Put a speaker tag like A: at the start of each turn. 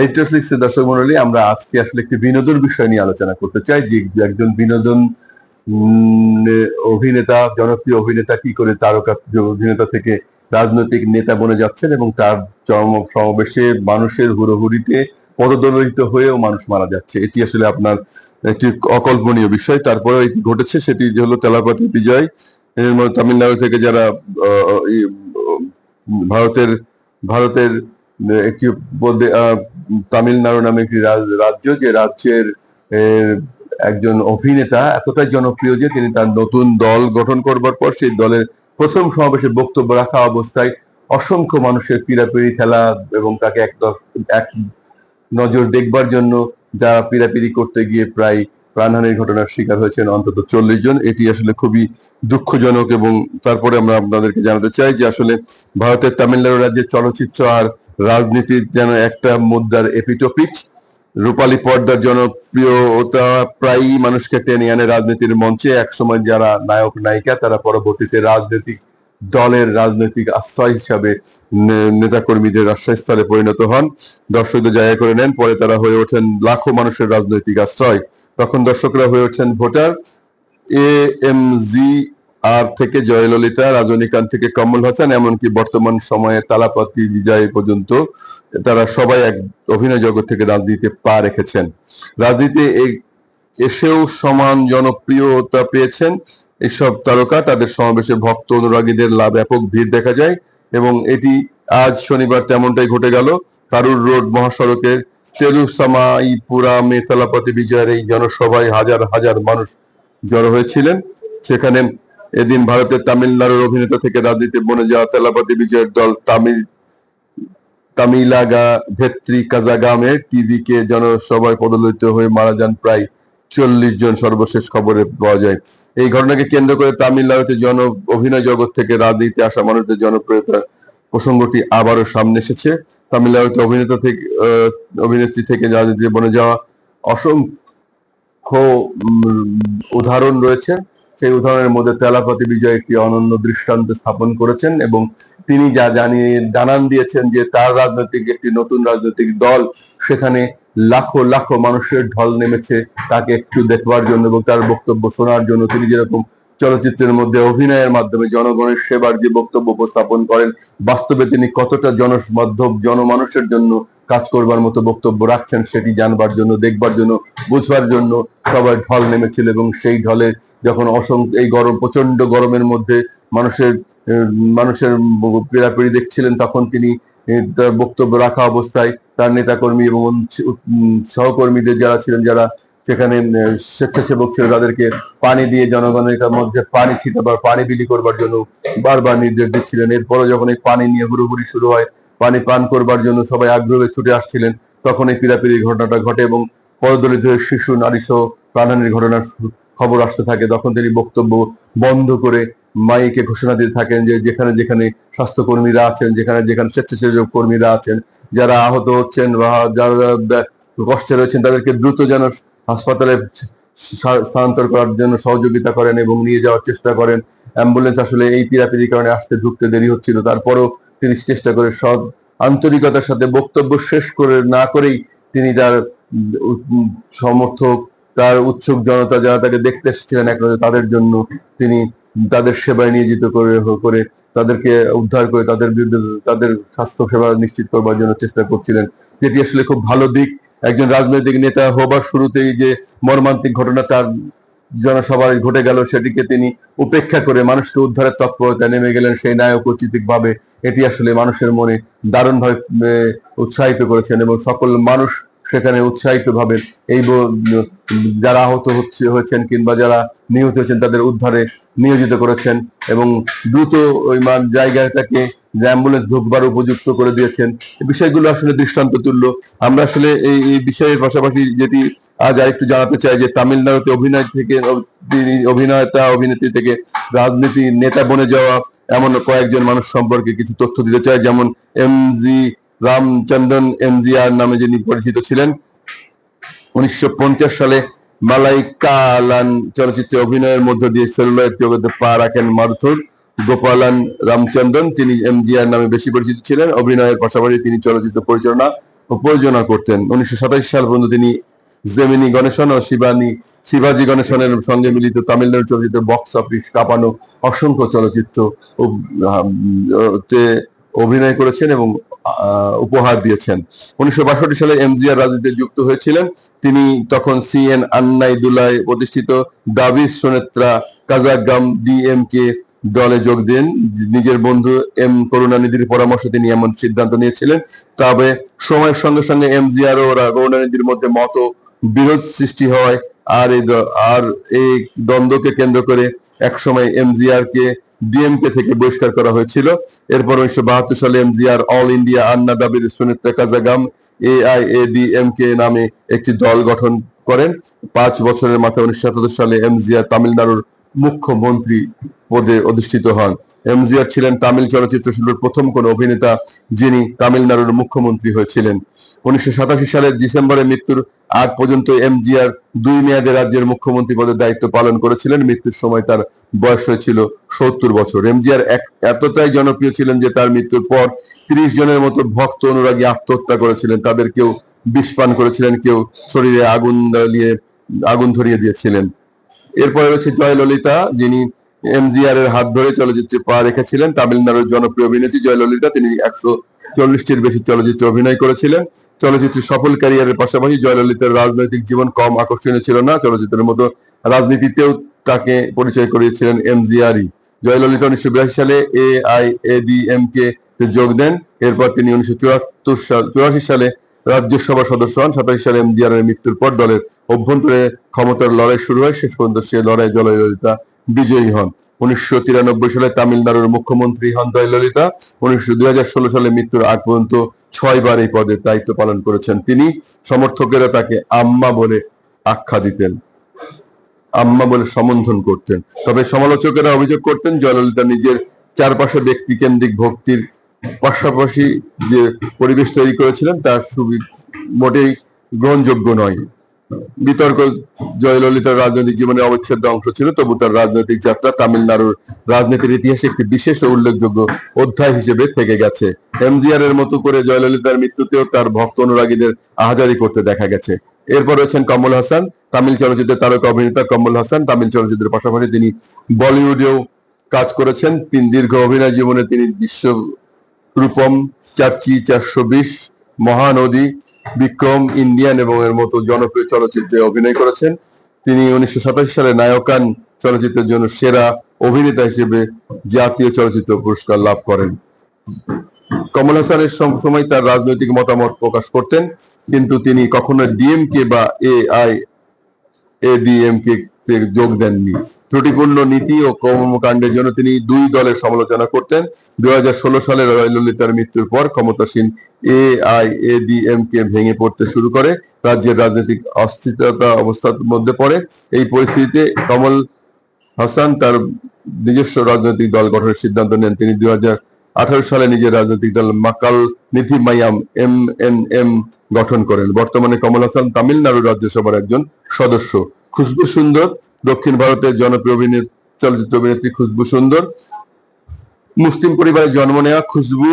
A: এই টেটফ্লিক্সের দর্শক মন্ডলী, আমরা আজকে আসলে একটি বিনোদন বিষয় নিয়ে আলোচনা করতে চাই, যে একজন বিনোদন অভিনেতা, জনপ্রিয় অভিনেতা কি করে তারকা, অভিনেতা থেকে রাজনৈতিক নেতা বনে যাচ্ছেন এবং তার সমাবেশে মানুষের হুড়োহুড়িতে পদদলিত হয়েও মানুষ মারা যাচ্ছে। এটি আসলে আপনার একটি অকল্পনীয় বিষয়। তারপরে এটি ঘটেছে, সেটি হলো তেলাপাতি বিজয় তামিলনাড়ু থেকে যারা ভারতের ভারতের একটি তামিলনাড়ু নামে একটি রাজ- রাজ্য যে রাজ্যের একজন অভিনেতা এতটাই জনপ্রিয় যে তিনি তার নতুন দল গঠন করবার পর সেই দলের প্রথম সমাবেশে বক্তব্য রাখা অবস্থায় অসংখ্য মানুষের পীড়াপিড়ি খেলা এবং তাকে এক এক নজর দেখবার জন্য যারা পীড়াপিড়ি করতে গিয়ে প্রায় প্রাণহানির ঘটনার শিকার হয়েছেন অন্তত চল্লিশ জন। এটি আসলে খুবই দুঃখজনক এবং তারপরে আমরা আপনাদেরকে জানাতে চাই যে আসলে ভারতের তামিলনাড়ু রাজ্যের চলচ্চিত্র আর রাজনীতির যেন একটা মুদ্রার এপিটোপিট রূপালী পর্দার জনপ্রিয়তা প্রায়ই মানুষকে টেনে আনে রাজনীতির মঞ্চে। একসময় যারা নায়ক, নায়িকা, তারা পরবর্তীতে রাজনৈতিক দলের রাজনৈতিক আশ্রয় হিসাবে নেতাকর্মীদের আশ্রয়স্থলে পরিণত হন। দর্শকদের জায়গা করে নেন, পরে তারা হয়ে ওঠেন লাখো মানুষের রাজনৈতিক আশ্রয়। তখন দর্শকরা হয়ে ওঠেন ভোটার। এ এম জি আর থেকে জয়ললিতা, রজনীকান্ত থেকে কমল হাসান, এমনকি বর্তমান সময়ে তালাপাতি বিজয় পর্যন্ত তারা সবাই এক অভিনয় জগৎ থেকে রাজনীতিতে পা রেখেছেন। রাজনীতিতে এই- এসেও সমান জনপ্রিয়তা পেয়েছেন এইসব তারকা। তাদের সমাবেশে ভক্ত অনুরাগীদের লাভ ব্যাপক ভিড় দেখা যায় এবং এটি আজ শনিবার তেমনটাই ঘটে গেল। কারুর রোড মহাসড়কের তেলুসামাইপুরা মেতালাপতি বিজয়ের এই জনসভায় হাজার হাজার মানুষ জড়ো হয়েছিলেন। সেখানে এদিন ভারতের তামিলনাড়ুর অভিনেতা থেকে রাজনীতি বনে যাওয়া তেলাপতি বিজয়ের দল তামিল, তামিলাগা ভেত্রি কাজাগামে টিভিকে জনসভায় পদলিত হয়ে মারা যান প্রায় চল্লিশ জন সর্বশেষ খবরে পাওয়া যায়। এই ঘটনাকে কেন্দ্র করে তামিলনাড়ুতে জন, অভিনয় জগৎ থেকে রাজনীতিতে আসা মানুষদের জনপ্রিয়তা প্রসঙ্গটি আবারও সামনে এসেছে। তামিলনাড়ুতে অভিনেতা থেকে অভিনেত্রী থেকে রাজনীতিতে বনে যাওয়া অসংখ্য উদাহরণ রয়েছে। সেই উদাহরণের মধ্যে তেলাপতি বিজয় একটি অনন্য দৃষ্টান্ত স্থাপন করেছেন এবং তিনি যা জানিয়ে, জানান দিয়েছেন যে তার রাজনৈতিক একটি নতুন রাজনৈতিক দল সেখানে লাখো লাখো মানুষের ঢল নেমেছে। তাকে একটু দেখবার জন্য এবং তার বক্তব্য শোনার জন্য তিনি যেরকম চলচ্চিত্রের মধ্যে অভিনয়ের মাধ্যমে জনগণের সেবার যে বক্তব্য উপস্থাপন করেন, বাস্তবে তিনি কতটা জনমাধ্যম জনমানুষের জন্য কাজ করবার মতো বক্তব্য রাখছেন সেটি জানবার জন্য, দেখবার জন্য, বুঝবার জন্য সবাই ঢল নেমেছিল এবং সেই ঢলে যখন অসংখ্য, এই গরম প্রচণ্ড গরমের মধ্যে মানুষের মানুষের পীড়াপিড়ি দেখছিলেন, তখন তিনি তার বক্তব্য রাখা অবস্থায় তার নেতাকর্মী এবং সহকর্মীদের যারা ছিলেন, যারা সেখানে স্বেচ্ছাসেবক ছিল তাদেরকে পানি দিয়ে জনগণের মধ্যে পানি ছিটাবার পানি বিলি করবার জন্য বারবার নির্দেশ দিচ্ছিলেন। এরপরে যখন এই পানি নিয়ে হুড়োহুড়ি শুরু হয়, পানি পান করবার জন্য সবাই আগ্রহে ছুটে আসছিলেন, তখন এই পীড়াপিড়ির ঘটনাটা ঘটে এবং পদদলিত হয়ে শিশু, নারী সহ প্রাণহানির ঘটনার খবর আসতে থাকে। তখন তিনি বক্তব্য বন্ধ করে মাইকে ঘোষণা দিতে থাকেন যে, যেখানে যেখানে স্বাস্থ্যকর্মীরা আছেন, যেখানে যেখানে স্বেচ্ছাসেবক কর্মীরা আছেন, যারা আহত হচ্ছেন বা যারা কষ্টে রয়েছেন, তাদেরকে দ্রুত যেন হাসপাতালে স্থানান্তর করার জন্য সহযোগিতা করেন এবং নিয়ে যাওয়ার চেষ্টা করেন। অ্যাম্বুলেন্স আসলে এই পীড়াপিড়ির কারণে আসতে ঢুকতে দেরি হচ্ছিল। তারপরও তিনি চেষ্টা করে সব আন্তরিকতার সাথে বক্তব্য শেষ করে না করেই তিনি তার সমর্থক, তার উৎসুক জনতা যারা তাকে দেখতে এসেছিলেন এক তাদের জন্য তিনি তাদের সেবায় নিয়োজিত করে করে তাদেরকে উদ্ধার করে তাদের বিরুদ্ধে তাদের স্বাস্থ্য সেবা নিশ্চিত করবার জন্য চেষ্টা করছিলেন। যেটি আসলে খুব ভালো দিক। একজন রাজনৈতিক নেতা হবার শুরুতেই যে মর্মান্তিক ঘটনা তার জনসভায় ঘটে গেল সেটিকে তিনি উপেক্ষা করে মানুষকে উদ্ধারের তৎপরতা নেমে গেলেন। সেই নায়ক উচিতিক ভাবে এটি আসলে মানুষের মনে দারুণভাবে উৎসাহিত করেছেন এবং সকল মানুষ সেখানে উৎসাহিত ভাবে এই যারা আহত হচ্ছে, হয়েছেন কিংবা যারা নিহত হয়েছেন, তাদের উদ্ধারে নিয়োজিত করেছেন এবং দ্রুত ওই মান, জায়গাটাকে যে অ্যাম্বুলেন্স ঢুকবার উপযুক্ত করে দিয়েছেন। বিষয়গুলো আসলে দৃষ্টান্ত তুল্য আমরা আসলে এই এই বিষয়ের পাশাপাশি যেটি আজ আরেকটু জানাতে চাই যে তামিলনাড়ুতে অভিনয় থেকে অ- তিনি অভিনয়তা অভিনেত্রী থেকে রাজনীতি নেতা বনে যাওয়া এমন কয়েকজন মানুষ সম্পর্কে কিছু তথ্য দিতে চাই। যেমন M G Ramachandran, M G R নামে যিনি পরিচিত ছিলেন, উনিশশো পঞ্চাশ সালে মালাইকালান চলচ্চিত্রে অভিনয়ের মধ্য দিয়ে সেলুলয়েড জগতে পা রাখেন মারুথুর। গোপালান রামচন্দ্রন, তিনি এমজিআর নামে বেশি পরিচিত ছিলেন। অভিনয়ের পাশাপাশি তিনি চলচ্চিত্র পরিচালনা ও প্রযোজনা করতেন। উনিশশো সাতাশি সাল পর্যন্ত তিনি জেমিনি গণেশন ও শিবানী, শিবাজি গণেশনের সঙ্গে মিলিত তামিলনাড়ু চলচ্চিত্র বক্স অফিস কাঁপানো অসংখ্য চলচ্চিত্র তে অভিনয় করেছেন এবং উপহার দিয়েছেন। উনিশশো বাষট্টি সালে এমজিআর রাজনীতিতে যুক্ত হয়েছিলেন। তিনি তখন সিএন আন্নাই দুলায় প্রতিষ্ঠিত দাবি সোনেত্রা কাজাগাম ডিএমকে দলে যোগ দেন। নিজের বন্ধু এম করুণানিধির পরামর্শে তিনি এমন সিদ্ধান্ত নিয়েছিলেন। তবে সময়ের সঙ্গে সঙ্গে এম এমজিআর ও রা- করুণানিধির মধ্যে মত বিরোধ সৃষ্টি হয়। আর এই আর এই দ্বন্দ্বকে কেন্দ্র করে একসময় এমজিআর কে ডিএমকে থেকে বহিষ্কার করা হয়েছিল। এরপর উনিশশো বাহাত্তর সালে এম এমজিআর অল ইন্ডিয়া আন্না দাবির সুনিতা কাজাগাম এআইএডিএমকে নামে একটি দল গঠন করেন। পাঁচ বছরের মাথায় উনিশশো সাতাত্তর সালে এমজিআর তামিলনাড়ুর মুখ্যমন্ত্রী পদে অধিষ্ঠিত হন। এমজিআর ছিলেন তামিল চলচ্চিত্র শিল্পের প্রথম কোন অভিনেতা, যিনি তামিলনাড়ুর মুখ্যমন্ত্রী হয়েছিলেন। উনিশশো সাতাশি সালের ডিসেম্বরে মৃত্যুর আগ পর্যন্ত এমজিআর দুই মেয়াদে রাজ্যের মুখ্যমন্ত্রী পদের দায়িত্ব পালন করেছিলেন। মৃত্যুর সময় তার বয়স হয়েছিল সত্তর বছর। এমজিআর এতটাই জনপ্রিয় ছিলেন যে তার মৃত্যুর পর তিরিশ জনের মতো ভক্ত অনুরাগী আত্মহত্যা করেছিলেন। তাদের কেউ বিষ পান করেছিলেন, কেউ শরীরে আগুন জ্বালিয়ে আগুন ধরিয়ে দিয়েছিলেন। এরপরে রয়েছে জয়ললিতা যিনি এমজিআর এর হাত ধরে চলচ্চিত্রে পা রেখেছিলেন। তামিলনাড়ুর জনপ্রিয় অভিনেত্রী জয়ললিতা তিনি একশো চল্লিশটির বেশি চলচ্চিত্রে অভিনয় করেছিলেন। চলচ্চিত্রের সফল ক্যারিয়ারের পাশাপাশি জয়ললিতার রাজনৈতিক জীবন কম আকর্ষণীয় ছিল না। চলচ্চিত্রের মতো রাজনীতিতেও তাকে পরিচয় করিয়েছিলেন এমজিআরই। জয়ললিতা উনিশশো বিরাশি সালে A I A D M K যোগ দেন। এরপর তিনি উনিশশো চুয়াত্তর সাল, চুরাশি সালে রাজ্যসভা সদস্য হন। সাতাশ সালে এমজিআর এর মৃত্যুর পর দলের অভ্যন্তরে ক্ষমতার লড়াই শুরু হয়। শেষ পর্যন্ত সে লড়াই জয়ললিতা বিজয়ী হন। উনিশশো তিরানব্বই সালে তামিলনাড়ুর মুখ্যমন্ত্রী হন জয়ললিতা। উনিশশো দুই সালে মৃত্যুর আগ পর্যন্ত ছয়বার এই পদে দায়িত্ব পালন করেছেন তিনি। সমর্থকেরা তাকে আম্মা বলে আখ্যা দিতেন। আম্মা বলে সম্বোধন করতেন। তবে সমালোচকেরা অভিযোগ করতেন, জয়ললিতা নিজের চারপাশে ব্যক্তি কেন্দ্রিক ভক্তির পাশাপাশি যে পরিবেশ তৈরি করেছিলেন, তার সুবি মোটেই গ্রহণযোগ্য নয়। বিতর্ক জয়ললিতার রাজনৈতিক জীবনের অবিচ্ছেদ্য অংশ ছিল, তবু তার রাজনৈতিক যাত্রা তামিলনাড়ুর রাজনীতির ইতিহাসে একটি বিশেষ ও উল্লেখযোগ্য অধ্যায় হিসেবে থেকে গেছে। এমজিআর এর মতো করে জয়ললিতার মৃত্যুতেও তার ভক্ত অনুরাগীদের আহাজারি করতে দেখা গেছে। এরপর রয়েছেন কমল হাসান, তামিল চলচ্চিত্রের তারকা অভিনেতা কমল হাসান, তামিল চলচ্চিত্রের পাশাপাশি তিনি বলিউডেও কাজ করেছেন। তিন দীর্ঘ অভিনয় জীবনে তিনি বিশ্ব রূপম, চারচি চারশো বিশ, মহানদী, বিক্রম, ইন্ডিয়ান এবং এর মতো জনপ্রিয় চলচ্চিত্রে অভিনয় করেছেন। তিনি উনিশশো সাতাশি সালে নায়কান চলচ্চিত্রের জন্য সেরা অভিনেতা হিসেবে জাতীয় চলচ্চিত্র পুরস্কার লাভ করেন। কমল হাসানের সময় তার রাজনৈতিক মতামত প্রকাশ করতেন, কিন্তু তিনি কখনো ডিএমকে বা এ আই এডিএমকে তে যোগ দেননি। ত্রুটিপূর্ণ নীতি ও কর্মকাণ্ডের জন্য তিনি দুই দলের সমালোচনা করতেন। দু হাজার ষোলো সালে ললিতার মৃত্যুর পর ক্ষমতাসীন এ আই কে ভেঙে পড়তে শুরু করে। রাজ্যের রাজনৈতিক অস্থিরতা অবস্থার মধ্যে পড়ে। এই পরিস্থিতিতে কমল হাসান তার নিজস্ব রাজনৈতিক দল গঠনের সিদ্ধান্ত নেন। তিনি দুই আঠারো সালে নিজের রাজনৈতিক দল Makkal Needhi Maiam M N M গঠন করেন। বর্তমানে কমল হাসান তামিলনাড়ু রাজ্যসভার একজন সদস্য। খুশবু সুন্দর, দক্ষিণ ভারতের জনপ্রিয় অভিনেত্রী চলচ্চিত্র অভিনেত্রী খুশবু সুন্দর। মুসলিম পরিবারে জন্ম নেওয়া খুশবু।